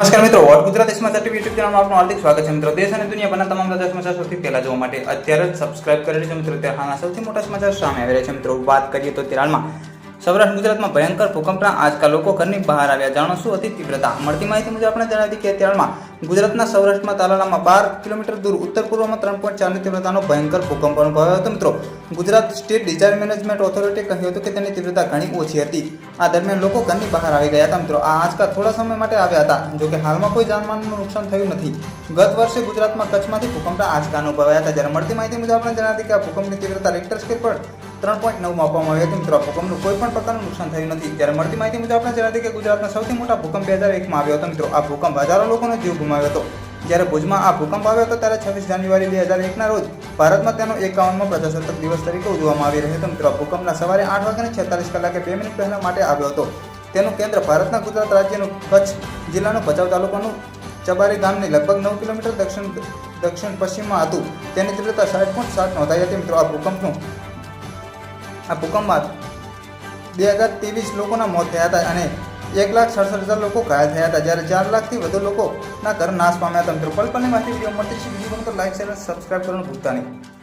નમસ્કાર મિત્રો, વોટ ગુજરાત સમાચાર ટીવી યુટ્યુબ ચેનલમાં આપનું હાર્દિક સ્વાગત છે. મિત્રો, દેશ અને દુનિયાભરના તમામ તાજા સમાચાર સૌથી પહેલા જોવા માટે અત્યારે જ સબસ્ક્રાઇબ કરેલી છે મિત્રો ત્યારે હાલના સૌથી મોટા સમાચાર સામે આવી રહ્યા છે. મિત્રો, વાત કરીએ તો ત્યારે હાલમાં સૌરાષ્ટ્ર, ગુજરાતમાં ભયંકર ભૂકંપના આજકાલ લોકો ઘરની બહાર આવ્યા. જાણો શું હતી તીવ્રતા? મળતી માહિતી મુજબ આપણે જણાવી કે અત્યારમાં ગુજરાતના સૌરાષ્ટ્રમાં તાલાલામાં બાર કિલોમીટર દૂર, ઉત્તર પૂર્વમાં ત્રણ પોઈન્ટ ચારની તીવ્રતાનો ભયંકર ભૂકંપ અનુભવાયો હતો. મિત્રો, ગુજરાત સ્ટેટ ડિઝાસ્ટર મેનેજમેન્ટ ઓથોરિટીએ કહ્યું હતું કે તેની તીવ્રતા ઘણી ઓછી હતી. આ દરમિયાન લોકો ઘરની બહાર આવી ગયા હતા. મિત્રો, આ આંચકા થોડા સમય માટે આવ્યા હતા જોકે હાલમાં કોઈ જાનમાલનું નુકસાન થયું નથી. ગત વર્ષે ગુજરાતમાં કચ્છમાંથી ભૂકંપના આંચકા અનુભવાયા હતા. જ્યારે મળતી માહિતી મુજબ આપણે જણાવી કે આ ભૂકંપની તીવ્રતા રેક્ટર સ્કેલ પર ત્રણ પોઈન્ટ નવમાં આપવામાં આવી હતી. મિત્રો ભૂકંપનું કોઈ પણ પ્રકારનું નુકસાન થયું નથી. જ્યારે મળતી માહિતી મુજબ આપણે જણાવી કે ગુજરાતના સૌથી મોટા ભૂકંપ બે હજાર એકમાં આવ્યો હતો. મિત્રો, આ ભૂકંપ હજારો લોકોનો જીવ ગુમાવ્યો હતો. જ્યારે ભુજમાં આ ભૂકંપ આવ્યો હતો, ત્યારે છવ્વીસ જાન્યુઆરી બે હજાર એકના રોજ ભારતમાં તેનો એકાવનમો પ્રજાસત્તાક દિવસ તરીકે ઉજવવામાં આવી રહ્યો હતો. મિત્રો ભૂકંપના સવારે આઠ વાગ્યાને છેતાલીસ કલાકે બે મિનિટ પહેલા માટે આવ્યો હતો. તેનું કેન્દ્ર ભારતના ગુજરાત રાજ્યનું કચ્છ જિલ્લાનું ભચાઉ તાલુકાનું ચબારી ગામની લગભગ નવ કિલોમીટર દક્ષિણ દક્ષિણ પશ્ચિમમાં હતું. તેની તીવ્રતા સાઠ પોઈન્ટ સાત નોંધાઈ હતી. મિત્રો, આ ભૂકંપનું આ ભૂકંપમાં બે હજાર ત્રેવીસ લોકોના મોત થયા હતા અને એક લાખ સડસઠ હજાર લોકો ઘાયલ થયા હતા. જ્યારે ચાર લાખથી વધુ લોકોના ઘર નાશ પામ્યા હતા. મિત્રો, પલ પલની માહિતી વીડિયો મળતી છે. વીડિયો તો લાઈક શેર સબસ્ક્રાઈબ કરવાનું ભૂલતા નહીં.